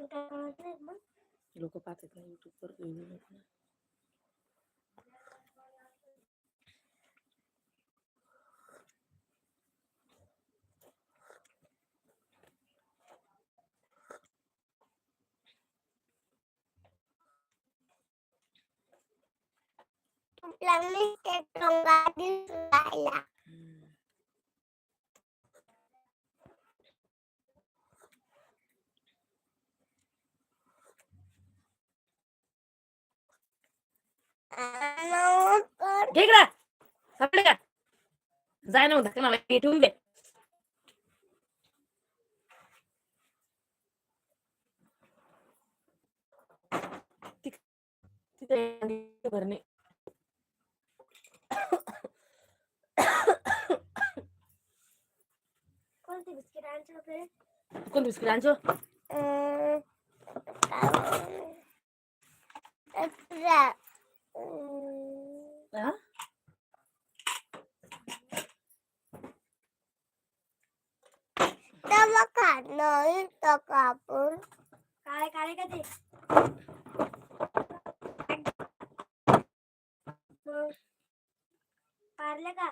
तुला काय कळत नाही मग लोक पाहतात ना युट्यूबवर व्हिडिओ तुला घे इकडं. सापडे का? जाय ना धक्का मला ठेवून दे. भरणे. कोणते बिस्किट आणतो आपले कोण बिस्किट आणचो अं, काय म्हणू? अकरा. अं, हा? तेव्हा खाणं इथं का आपण काळे काळे का ते मग पारले का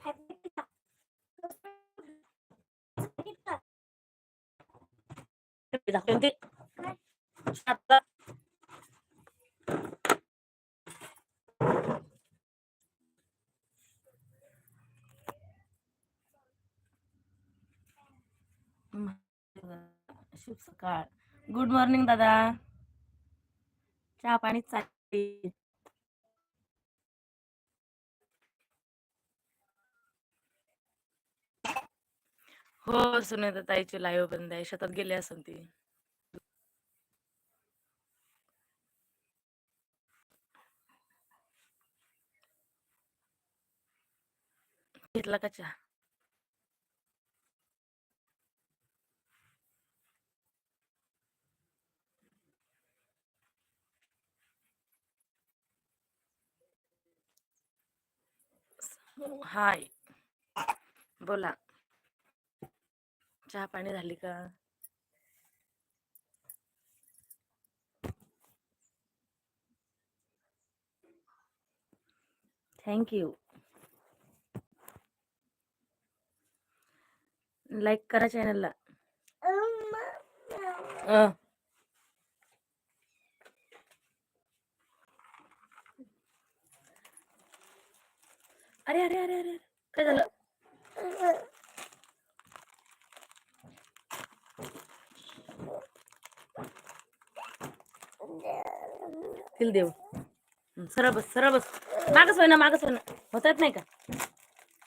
Happy का? Happy का? ते दाखवून ते काय? आता शुभ सकाळ. गुड मॉर्निंग दादा. चहा पाणी चालली हो सुनेता ताईची लाईव्ह बंद आहे. शेतात गेली असेल ती. घेतला का चहा? हाय. बोला. चहा पाणी झाली का? थँक्यू लाईक करा चॅनलला अरे अरे अरे अरे काय झालं? तिल देव. सरळ बस सरळ बस. मागच होय ना मागच होय ना होतात नाही का?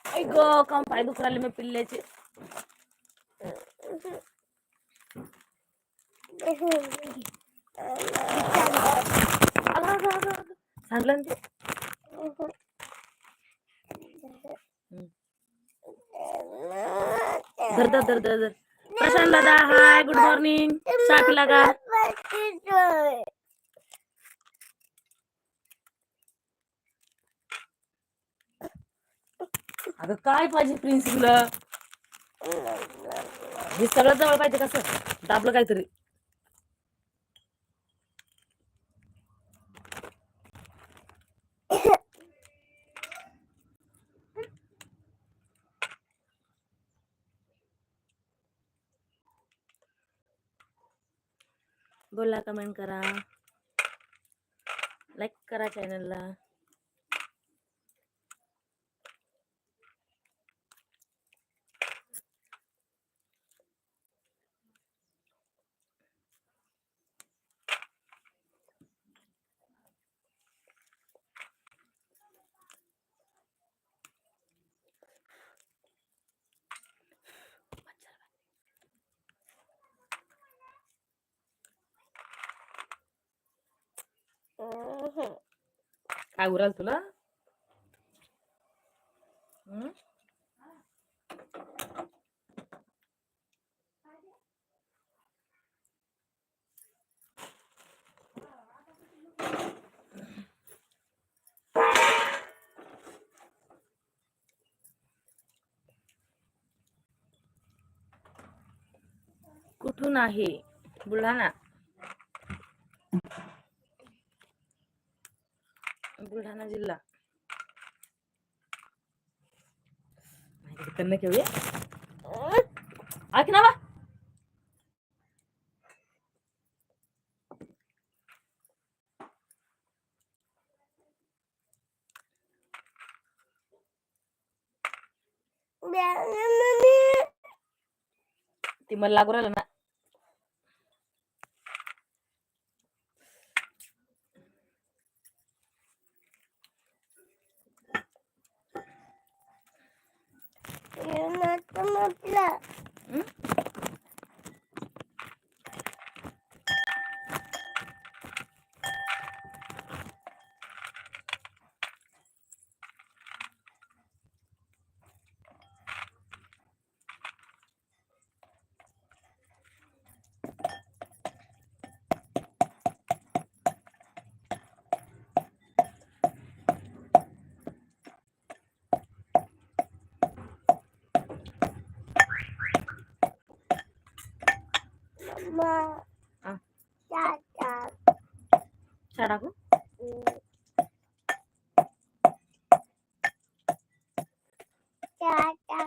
ऐ ग काम पाय दुख मी पिल्ल्याचे? सांगलं ना ते? धर धर धर धर धर. प्रशांत दादा हाय गुड मॉर्निंग चहा पिला का अगं काय पाहिजे प्रिन्स तुला? हे सगळं जवळ पाहिजे कसं? दाबलं काहीतरी. बोला कमेंट करा. लाईक करा चॅनलला काय उराल तुला? कुठून आहे? बुलढाणा. कन्न घेऊया आख ना बा ती मला लागू राहिलं ना. म्हटलं हं? मग हा. चाचा चहा टाकू चाचा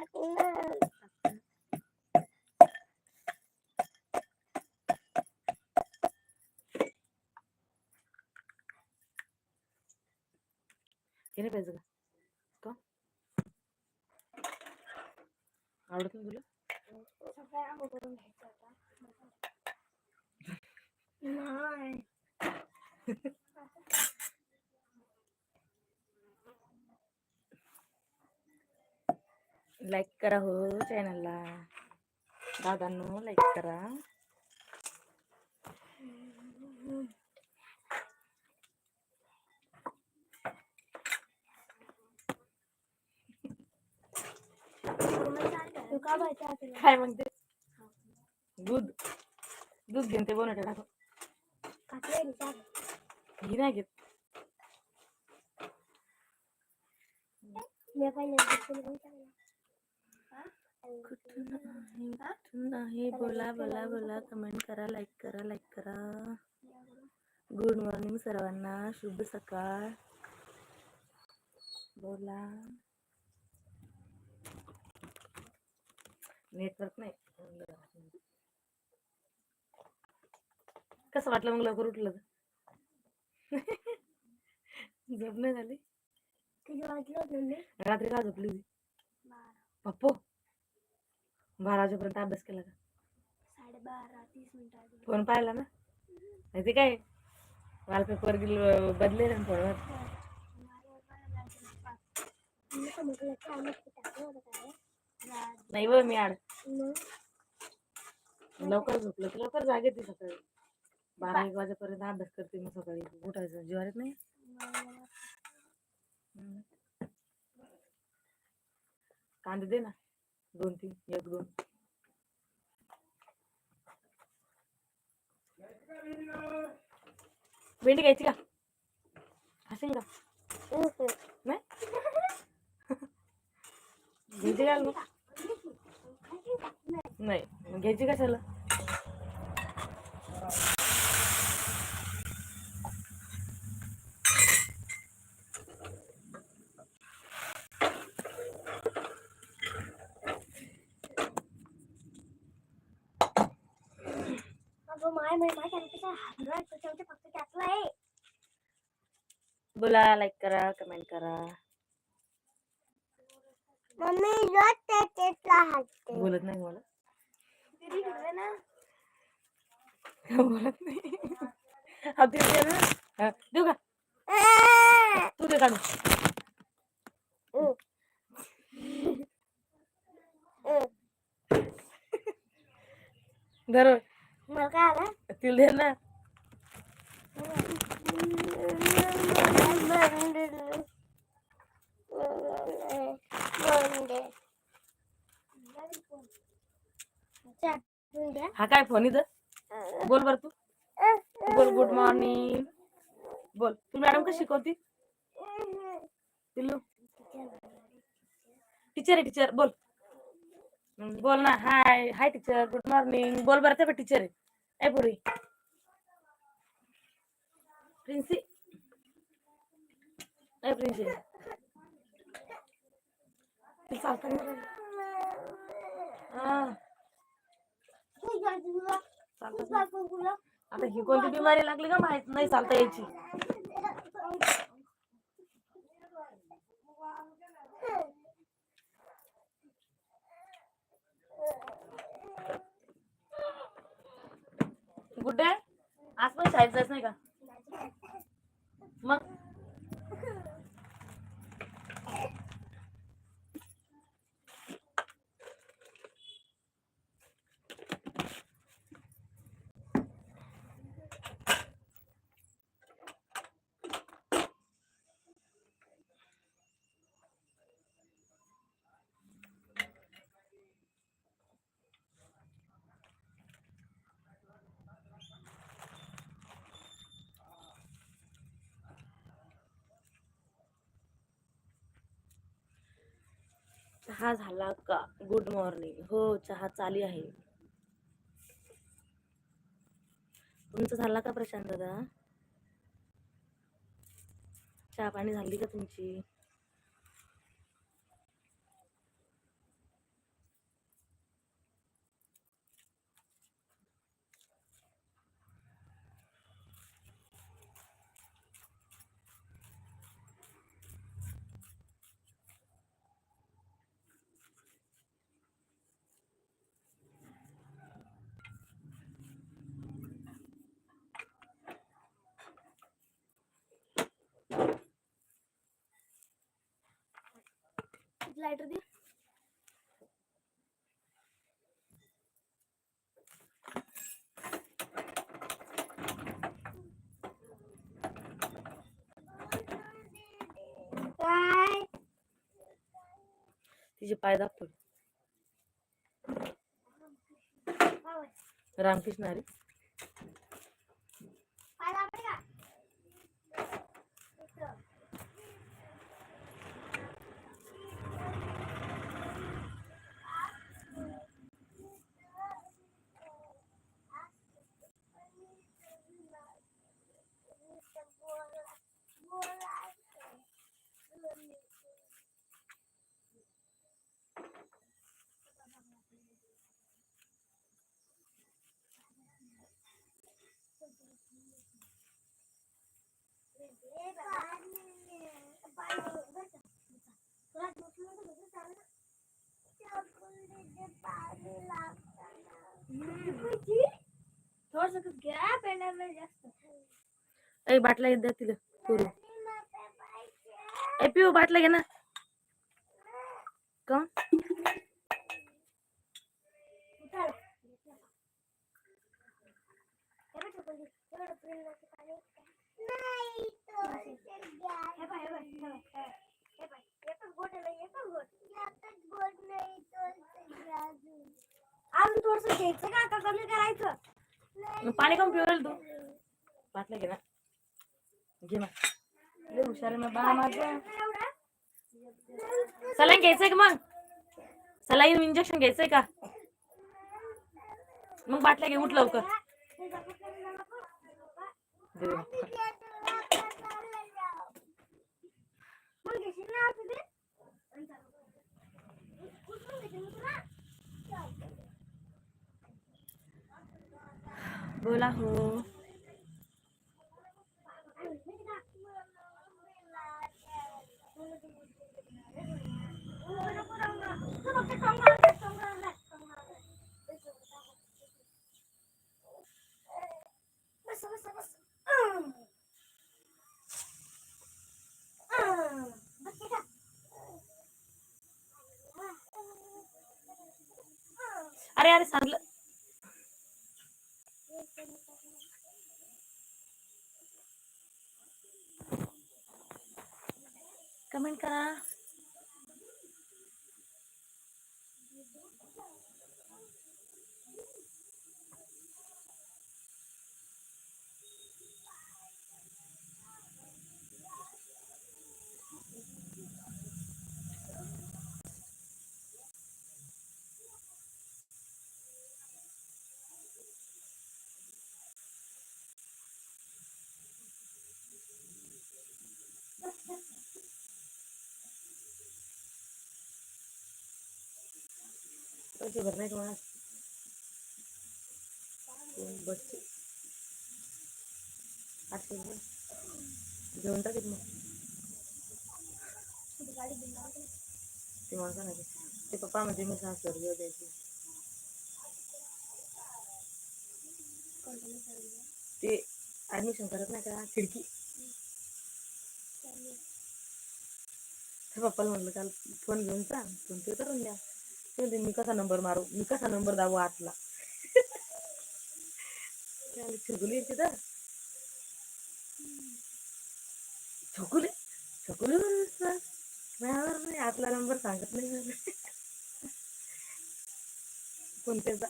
हे नाही पाहिजे का का आवडत नाही तुला नाही लाईक करा हो चॅनलला दादांनो लाईक करा. तू का काय म्हणते? दूध. दूध घेऊन ते बनवते टाकू. घे नाही घेत. मी पहिले दुसरी पण चालला. कुठून आहे कुठून आहे बोला बोला बोला कमेंट करा लाईक करा लाईक करा गुड मॉर्निंग सर्वांना शुभ सकाळ बोला नेटवर्क नाही कसं वाटलं मग लवकर उठलं? झोप नाही झाली? रात्री का झोपली होती? पप्पो बारा वाजेपर्यंत अभ्यास केला का? साडेबारा तीस मिनिटात फोन पाहिला ना? माहिती काय? वॉलपेपर गिल बदले ना फोनवर मी रात- नाही बघ मी आड. लवकर झोपलं की लवकर जाग येते सकाळी. बारा एक वाजेपर्यंत अभ्यास करते मग सकाळी. उठायचं. जीवार येत नाही. कांदे दे ना. दोन तीन एक दोन. भेंडी घ्यायची का? असेल का? नाही? घ्यायची का नाही घ्यायची कशाला? बोला लाईक करा कमेंट करा. बोलत नाही मला बोलत नाही. ते दे ना. देऊ का? तू दे काढू धर. मला काय आला? तिला दे ना. हा काय फोन इथं बोल बर तू बोल गुड मॉर्निंग बोल तू मॅडम कशी शिकवती पिल्लू टीचर आहे टीचर बोल मग बोल ना hi hi teacher good morning बोल बरं ते टीचर आहे ए पुरी प्रिन्सी. नाही प्रिन्सी ती चालतं आता ही कोणती बिमारी लागली का माहीत नाही चालता यायची. गुड्डे आज पण शाळेत जायचं नाही का मग चहा झाला का? गुड मॉर्निंग हो चहा चाली आहे. तुमचा झाला का प्रशांत दादा? चहा पाणी झाली का तुमची? लायटर दे. काय? तिचे पाय दाखव. रामकृष्ण हरी. ए बाटला येत द्या तिला पुरू. ए पिऊ बाटला घे ना. का अजून. थोडस घ्यायचं का? आता कमी करायचं. मग पाणी कमी पिऊ राहिली तू. बाटला घे ना. घे ना लय हुशार आहे ना बा माझं. सलाईन घ्यायचंय का मग? सलाईन इंजेक्शन घ्यायचंय का? मग बाटल्या घे उठ लवकर. दे. बोला हो बस बस बस अं. अं. बस बेटा. अरे अरे सांगलं पैसे भरना नाही तुम्हाला बच्चे बसचे आठशे रुपये घेऊन टाकीत मग ते मला सांगायचे ते पप्पा म्हणजे मी सासर घेऊ द्यायचे ते ॲडमिशन करत नाही का खिडकी पप्पाला म्हणलं काल फोन घेऊन जा फोन पे करून द्या ते म्हणते, मी कसा नंबर मारू? मी कसा नंबर दाबू आतला? छकुली येते तर. छकुली छकुली माझ्यावर नाही आतला नंबर सांगत नाही कोणत्याचा?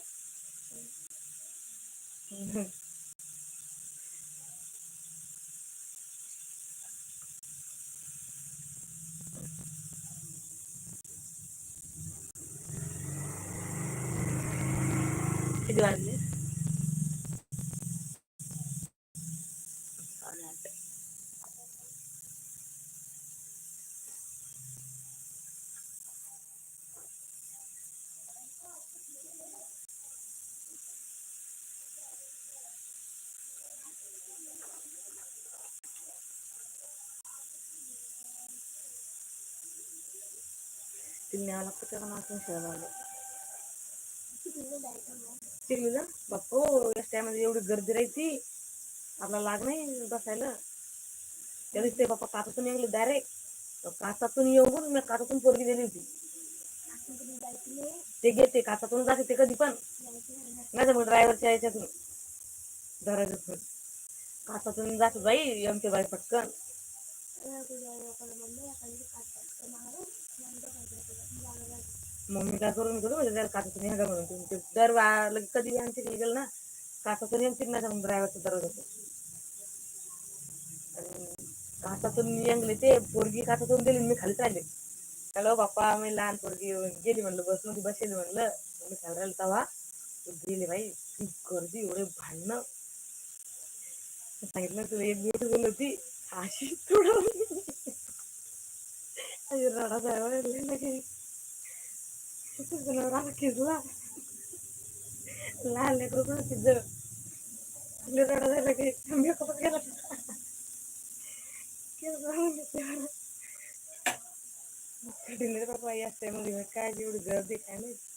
फोन पेचा किती वाजले साडेआठ तिला न्यावं लागतं का नाचून शेळगावला बाप्पो टायमध्ये एवढी गर्दी राहायची. आपला लाग नाही बसायला. त्या दिवशी ते बाप्पा काचातून येऊ डायरेक्ट काचातून येऊन मी काचातून पोरगी दिली होती. ते घेते काचातून जाते ते कधी पण. नाही मग ड्रायव्हरच्या याच्यातून. दराजातून काचातून जाते बाई के बाई पटकन. मम्मी काय करून घेतो म्हणजे त्याला काचातून ह्या म्हणून. तुमचे दर वा- कधी आमच्या घरी गेलं ना काचातून येमतीच नाही म्हणून ड्रायव्हरचा दरवाजा काचातून येंगले ते पोरगी काचातून गेली मी खाली चालले. हॅलो बाप्पा मी लहान पोरगी गेली म्हणलं बसमध्ये बसेल म्हणलं. मी खाली राहिलं तेव्हा गेले बाई खूप गर्दी एवढे भांडणं सांगितलं तुला एक दिवस बोलली होती अशी थोडं रडा जायला लगे राग किसला लहान लेकरू पण तिथं रडा जायला की मेकअप केला कठीण बाबा या टायमध्ये काय एवढी गर्दी काय नाही रेंज नाही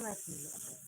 वाटलं